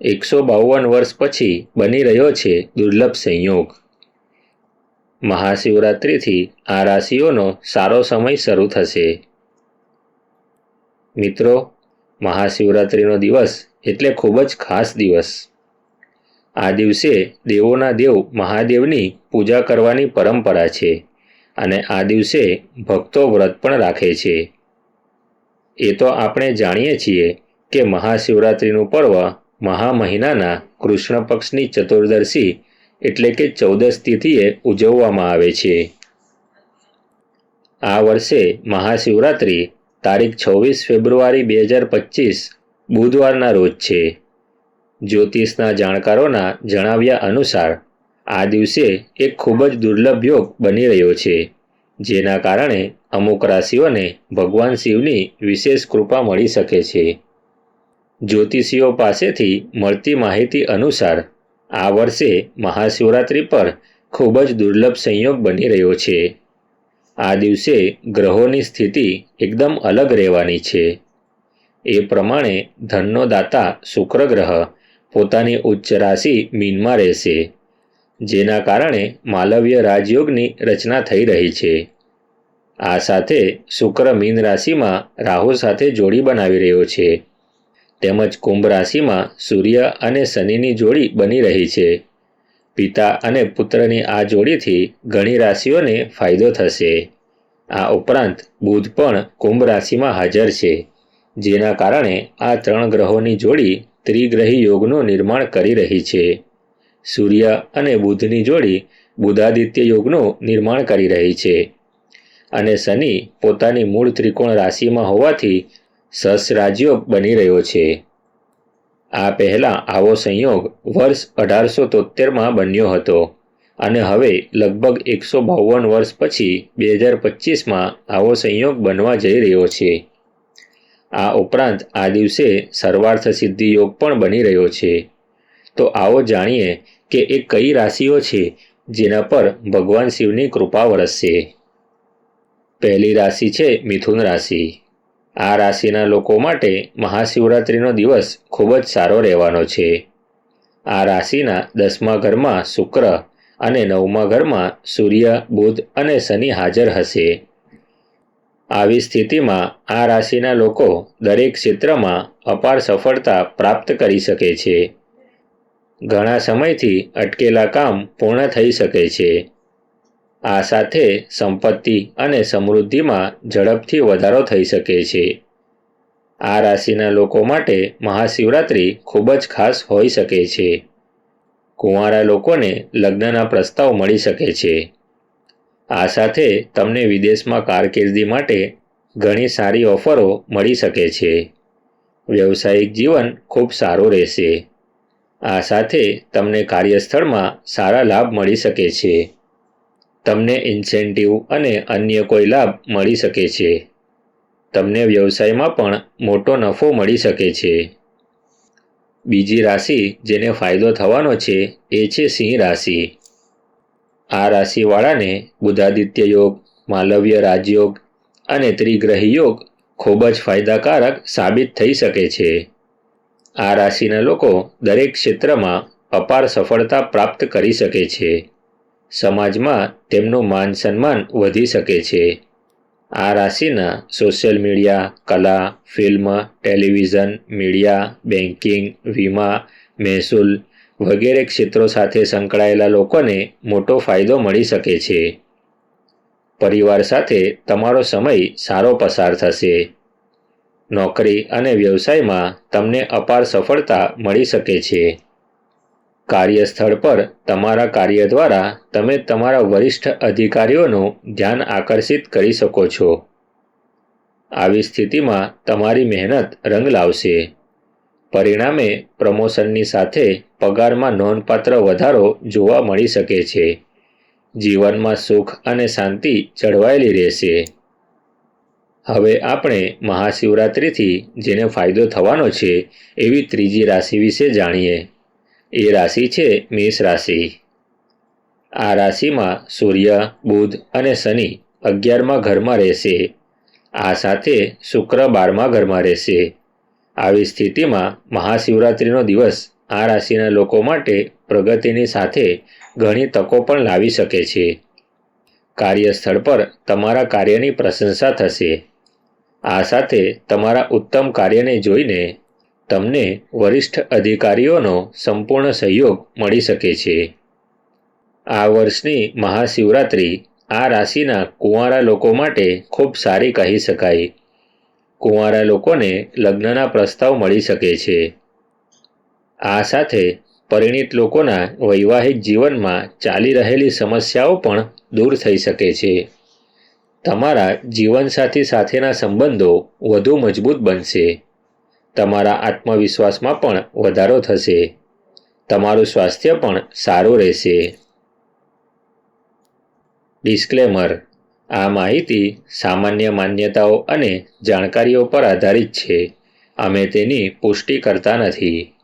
એકસો બાવન વર્ષ પછી બની રહ્યો છે દુર્લભ સંયોગ. મહાશિવરાત્રિથી આ રાશિઓનો સારો સમય શરૂ થશે. મિત્રો, મહાશિવરાત્રિનો દિવસ એટલે ખૂબ જ ખાસ દિવસ. આ દિવસે દેવોના દેવ મહાદેવની પૂજા કરવાની પરંપરા છે અને આ દિવસે ભક્તો વ્રત પણ રાખે છે. એ તો આપણે જાણીએ છીએ કે મહાશિવરાત્રિનું પર્વ મહા મહિનાના કૃષ્ણ પક્ષની ચતુર્દશી એટલે કે ચૌદસ તિથિએ ઉજવવામાં આવે છે. આ વર્ષે મહાશિવરાત્રિ તારીખ છવ્વીસ ફેબ્રુઆરી બે હજાર પચીસ બુધવારના રોજ છે. જ્યોતિષના જાણકારોના જણાવ્યા અનુસાર આ દિવસે એક ખૂબ જ દુર્લભ યોગ બની રહ્યો છે, જેના કારણે અમુક રાશિઓને ભગવાન શિવની વિશેષ કૃપા મળી શકે છે. જ્યોતિષીઓ પાસેથી મળતી માહિતી અનુસાર આ વર્ષે મહાશિવરાત્રિ પર ખૂબ જ દુર્લભ સંયોગ બની રહ્યો છે. આ દિવસે ગ્રહોની સ્થિતિ એકદમ અલગ રહેવાની છે. એ પ્રમાણે ધનનો દાતા શુક્ર ગ્રહ પોતાની ઉચ્ચ રાશિ મીનમાં રહેશે, જેના કારણે માલવ્ય રાજયોગની રચના થઈ રહી છે. આ સાથે શુક્ર મીન રાશિમાં રાહુ સાથે જોડી બનાવી રહ્યો છે. તેમજ કુંભ રાશિમાં સૂર્ય અને શનિની જોડી બની રહી છે. પિતા અને પુત્રની આ જોડીથી ઘણી રાશિઓને ફાયદો થશે. આ ઉપરાંત બુધ પણ કુંભ રાશિમાં હાજર છે, જેના કારણે આ ત્રણ ગ્રહોની જોડી ત્રિગ્રહી યોગનું નિર્માણ કરી રહી છે. સૂર્ય અને બુધની જોડી બુધાદિત્ય યોગનું નિર્માણ કરી રહી છે. અને શનિ પોતાની મૂળ ત્રિકોણ રાશિમાં હોવાથી સસ રાજયોગ બની રહ્યો છે. આ પહેલાં આવો સંયોગ વર્ષ અઢારસો તોતેરમાં બન્યો હતો અને હવે લગભગ એકસો બાવન વર્ષ પછી બે હજાર પચીસમાં આવો સંયોગ બનવા જઈ રહ્યો છે. આ ઉપરાંત આ દિવસે સર્વાર્થ સિદ્ધિ યોગ પણ બની રહ્યો છે. તો આવો જાણીએ કે એ કઈ રાશિઓ છે જેના પર ભગવાન શિવની કૃપા વરસશે. પહેલી રાશિ છે મિથુન રાશિ. આ રાશિના લોકો માટે મહાશિવરાત્રિનો દિવસ ખૂબ જ સારો રહેવાનો છે. આ રાશિના દસમા ઘરમાં શુક્ર અને નવમા ઘરમાં સૂર્ય, બુધ અને શનિ હાજર હશે. આવી સ્થિતિમાં આ રાશિના લોકો દરેક ક્ષેત્રમાં અપાર સફળતા પ્રાપ્ત કરી શકે છે. ઘણા સમયથી અટકેલા કામ પૂર્ણ થઈ શકે છે. આ સાથે સંપત્તિ અને સમૃદ્ધિમાં ઝડપથી વધારો થઈ શકે છે. આ રાશિના લોકો માટે મહાશિવરાત્રિ ખૂબ જ ખાસ હોઈ શકે છે. કુંવારા લોકોને લગ્નના પ્રસ્તાવ મળી શકે છે. આ સાથે તમને વિદેશમાં કારકિર્દી માટે ઘણી સારી ઓફરો મળી શકે છે. વ્યવસાયિક જીવન ખૂબ સારું રહેશે. આ સાથે તમને કાર્યસ્થળમાં સારા લાભ મળી શકે છે. તમને ઇન્સેન્ટિવ અને અન્ય કોઈ લાભ મળી શકે છે. તમને વ્યવસાયમાં પણ મોટો નફો મળી શકે છે. બીજી રાશિ જેને ફાયદો થવાનો છે એ છે સિંહ રાશિ. આ રાશિવાળાને બુધાદિત્ય યોગ, માલવ્ય રાજયોગ અને ત્રિગ્રહી યોગ ખૂબ જ ફાયદાકારક સાબિત થઈ શકે છે. આ રાશિના લોકો દરેક ક્ષેત્રમાં અપાર સફળતા પ્રાપ્ત કરી શકે છે. સમાજમાં તેમનું માન સન્માન વધી શકે છે. આ રાશિના સોશિયલ મીડિયા, કલા, ફિલ્મ, ટેલિવિઝન, મીડિયા બેન્કિંગ વીમા, મહેસૂલ વગેરે ક્ષેત્રો સાથે સંકળાયેલા લોકોને મોટો ફાયદો મળી શકે છે. પરિવાર સાથે તમારો સમય સારો પસાર થશે. નોકરી અને વ્યવસાયમાં તમને અપાર સફળતા મળી શકે છે. કાર્યસ્થળ પર તમારા કાર્ય દ્વારા તમે તમારા વરિષ્ઠ અધિકારીઓનું ધ્યાન આકર્ષિત કરી શકો છો. આવી સ્થિતિમાં તમારી મહેનત રંગ લાવશે. પરિણામે, પ્રમોશનની સાથે પગારમાં નોંધપાત્ર વધારો જોવા મળી શકે છે. જીવનમાં સુખ અને શાંતિ જળવાયેલી રહેશે. હવે આપણે મહાશિવરાત્રિથી જેને ફાયદો થવાનો છે, એવી ત્રીજી રાશિ વિશે જાણીએ. એ રાશિ છે મેષ રાશિ. આ રાશિમાં સૂર્ય, બુધ અને શનિ અગિયારમાં ઘરમાં રહેશે. આ સાથે શુક્ર બારમાં ઘરમાં રહેશે. આવી સ્થિતિમાં મહાશિવરાત્રિનો દિવસ આ રાશિના લોકો માટે પ્રગતિની સાથે ઘણી તકો પણ લાવી શકે છે. કાર્યસ્થળ પર તમારા કાર્યની પ્રશંસા થશે. આ સાથે તમારા ઉત્તમ કાર્યને જોઈને તમને વરિષ્ઠ અધિકારીઓનો સંપૂર્ણ સહયોગ મળી શકે છે. આ વર્ષની મહાશિવરાત્રિ આ રાશિના કુંવારા લોકો માટે ખૂબ સારી કહી શકાય. કુંવારા લોકોને લગ્નના પ્રસ્તાવ મળી શકે છે. આ સાથે પરિણિત લોકોના વૈવાહિક જીવનમાં ચાલી રહેલી સમસ્યાઓ પણ દૂર થઈ શકે છે. તમારા જીવનસાથી સાથેના સંબંધો વધુ મજબૂત બનશે. તમારા આત્મવિશ્વાસમાં પણ વધારો થશે. તમારું સ્વાસ્થ્ય પણ સારું રહેશે. ડિસ્ક્લેમર. આ માહિતી સામાન્ય માન્યતાઓ અને જાણકારીઓ પર આધારિત છે. અમે તેની પુષ્ટિ કરતા નથી.